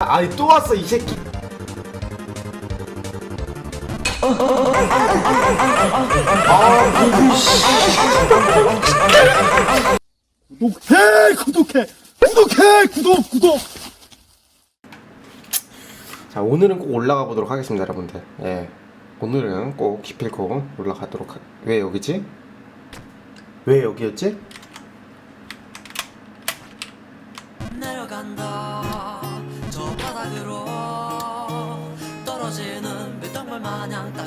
아이 또 왔어 이 새끼. 아 구독해 구독해. 구독해 구독 구독. 자 오늘은 꼭 올라가 보도록 하겠습니다 여러분들. 예. 오늘은 꼭 기필코 올라가도록 하... 왜 여기지? 왜 여기였지?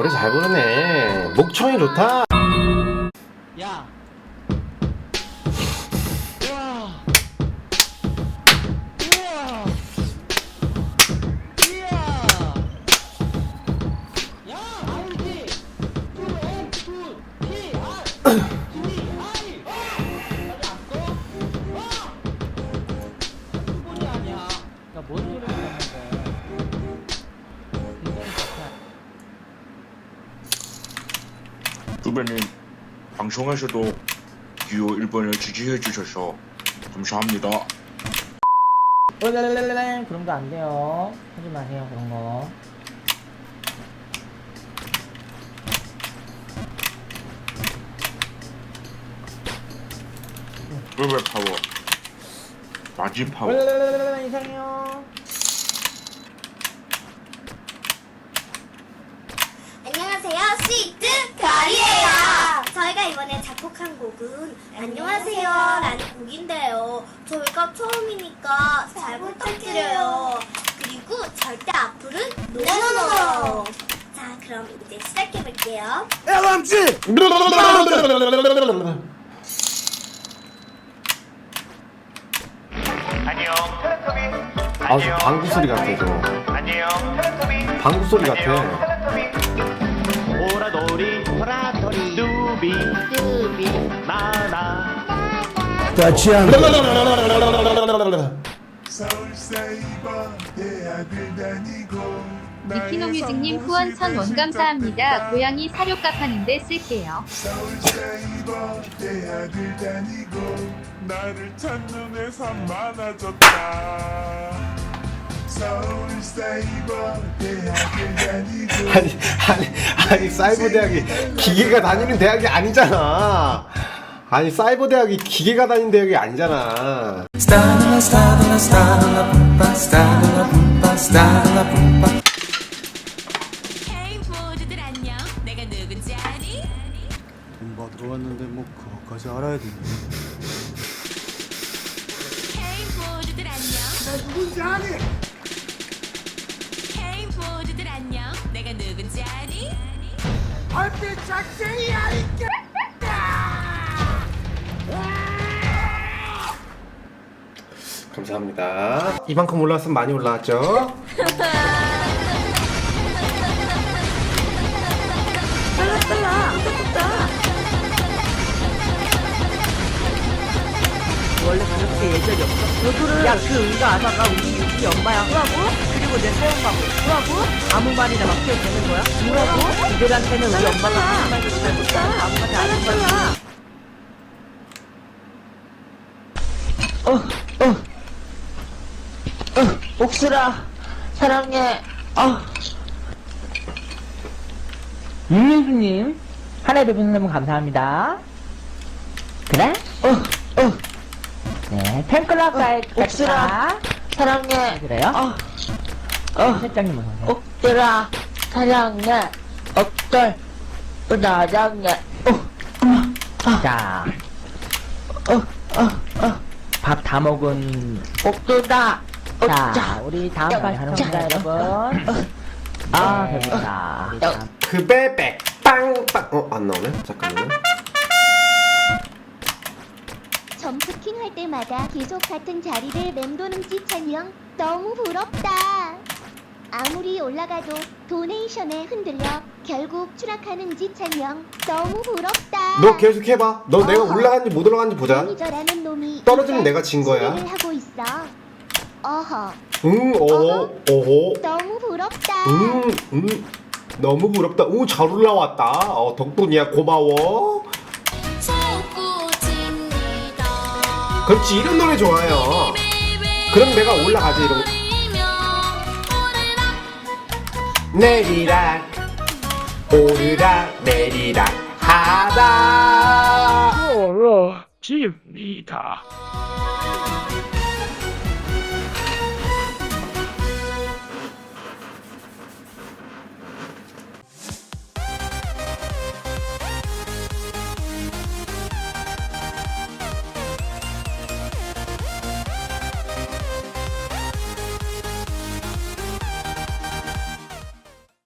노래 잘 부르네 목청이 좋다 야. 우와. 우와. 이야. 야, 아이디. 두 엔, 두, 티, 아. 티, 아이. 어. 아직 안 떠? 어. 그분이 아니야. 야, 뭔 소리를 하는 거야? 후배님 방송에서도 듀오 1번을 지지해 주셔서 감사합니다. 랄랄랄랄 그런 거 안 돼요. 하지 마세요 그런 거. 후배 파워 마지 파워 랄랄랄랄 이상해요 스위트 별이에요 저희가 작곡한 곡은 안녕하세요. 라는 곡인데요. 저희가 처음이니까 잘 부탁드려요. 그리고 절대 앞으로는 노노노. 자 그럼 이제 시작해볼게요. 안녕 텔레토비 아, 저 방구 소리 같아, 저거. 안녕. 텔레토비 방구 소리 같아. 나나 대학을 다니고 미키노 뮤직님 후원 천 원 감사합니다. 고양이 사료값 하는데 쓸게요. 다니고 나를 찾는 회사 많아졌다 아니 아니 아니 사이버 대학이 기계가 다니는 대학이 아니잖아. 아니 사이버 대학이 기계가 다니는 대학이 아니잖아. 헤이 모두들 안녕 내가 누군지 아니? 돈 받으러 왔는데 뭐 그거까지 알아야 되니? 헤이 모두들 안녕 나 누군지 아니? 모두들 안녕 내가 누군지 아니? 감사합니다. 이만큼 올라왔으면 많이 올라왔죠? 원래 그렇게 예절이 없어. 너들은 야그 의가 아사가 우리 우리 엄마야 후라고 그리고 내 사형하고 후라고 아무 말이나 막 해도 되는 거야? 후라고 이들한테는 우리 엄마가 무슨 말도 잘 못해 아무한테 아는 말이야. 어, 어, 어, 옥수라 사랑해. 어. 윤예수님 하나의 별풍선 너무 감사합니다. 그래? 어, 어. 네, 팬클럽 가입 옥수라 사랑해 그래요? 어, 어? 어서 옥수라 사랑해 옥들 사랑해 어, 자, 밥다 먹은 옥수라 자, 우리 다음 판 하는 겁니다 여러분? 아 배고프다 우리 다음 그배백 빵빵. 어안 나오네? 잠깐만요. 점프 스킨 할 때마다 계속 같은 자리를 맴도는 찌찬이 형 너무 부럽다. 아무리 올라가도 도네이션에 흔들려 결국 추락하는 형 너무 부럽다. 너 계속 해봐. 너 내가 어허. 올라갔는지 못 올라갔는지 보자. 매니저라는 놈이 떨어지면 내가 진 거야. 하고 있어. 어허, 응, 어허, 어허. 너무 부럽다. 음, 음. 너무 부럽다. 오, 잘 올라왔다. 어, 덕분이야. 고마워. 그렇지, 이런 노래 좋아요. 그럼 내가 올라가지, 이런 거. 내리락, 오르락, 내리락, 하다. 떨어집니다.